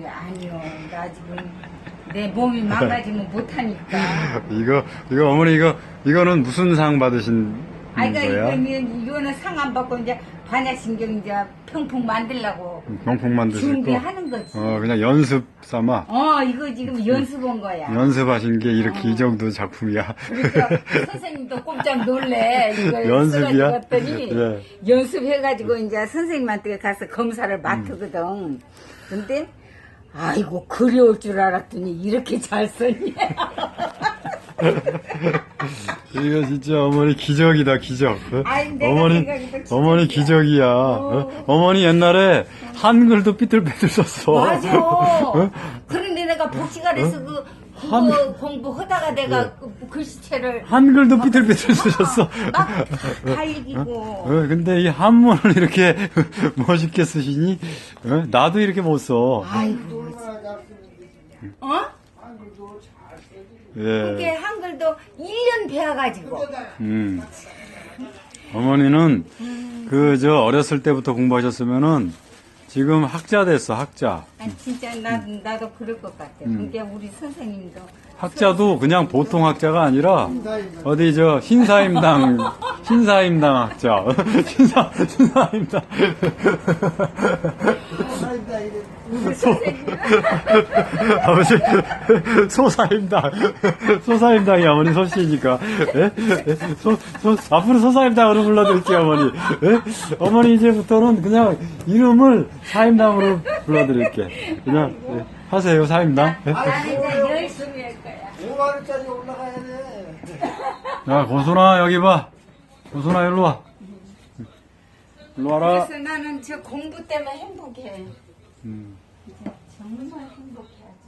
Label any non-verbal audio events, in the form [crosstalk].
그래 아니요 나 지금 내 몸이 망가지면 [laughs] 못하니까 이거 이거 어머니 이거 이거는 무슨 상 받으신 아 이거 거야? 이거는 이거는 상 안 받고 이제 반야신경 이제 평풍 만들려고 병풍 만드시고 준비하는 거지 어 그냥 연습 삼아 어 이거 지금 연습 온 거야 연습하신 게 이렇게 어. 이 정도 작품이야. 그러니까 [laughs] 선생님도 꼼짝 놀래 이걸 연습이야? 써가지고 왔더니 예. 연습해가지고 이제 선생님한테 가서 검사를 맡거든 근데 아이고 그려올 줄 알았더니 이렇게 잘 썼냐 이거 진짜 어머니 기적이다 기적. 어? 아이, 내가 어머니 생각해도 기적이야. 어머니 기적이야. 어? 어머니 옛날에 한글도 삐뚤빼뚤 썼어. 맞아 어? 그런데 내가 복지관 에서 그 한- 국어 공부하다가 내가 그 글씨체를 한글도 삐뚤빼뚤 쓰셨어. 막 갈기고 어, 근데 이 한문을 이렇게 [laughs] 멋있게 쓰시니 어? 나도 이렇게 못 써. 아이고 어? 그게 예. 한글도 1년 배워가지고 음. 어머니는 그 저 어렸을 때부터 공부하셨으면은 지금 학자 됐어 학자. 아, 진짜 나, 나도 그럴 것 같아. 그게 우리 선생님도. 학자도 그냥 보통 학자가 아니라 어디 저 신사임당 [laughs] 신사임당 학자 신사 신사임당 아버지 소사임당 소사임당이 어머니 소씨니까 예? 예? 소, 소, 앞으로 소사임당으로 불러드릴게요 어머니 예? 어머니 이제부터는 그냥 이름을 사임당으로 불러드릴게 그냥 예. 하세요 사임당 예? 나 이제 열심히 할 거야. 5만원짜리 올라가야 돼. 야, 고순아, 여기 봐. 고순아, 일로 와. 일로 와라. 그래서 나는 저 공부 때문에 행복해. 음. 정말 행복해하지.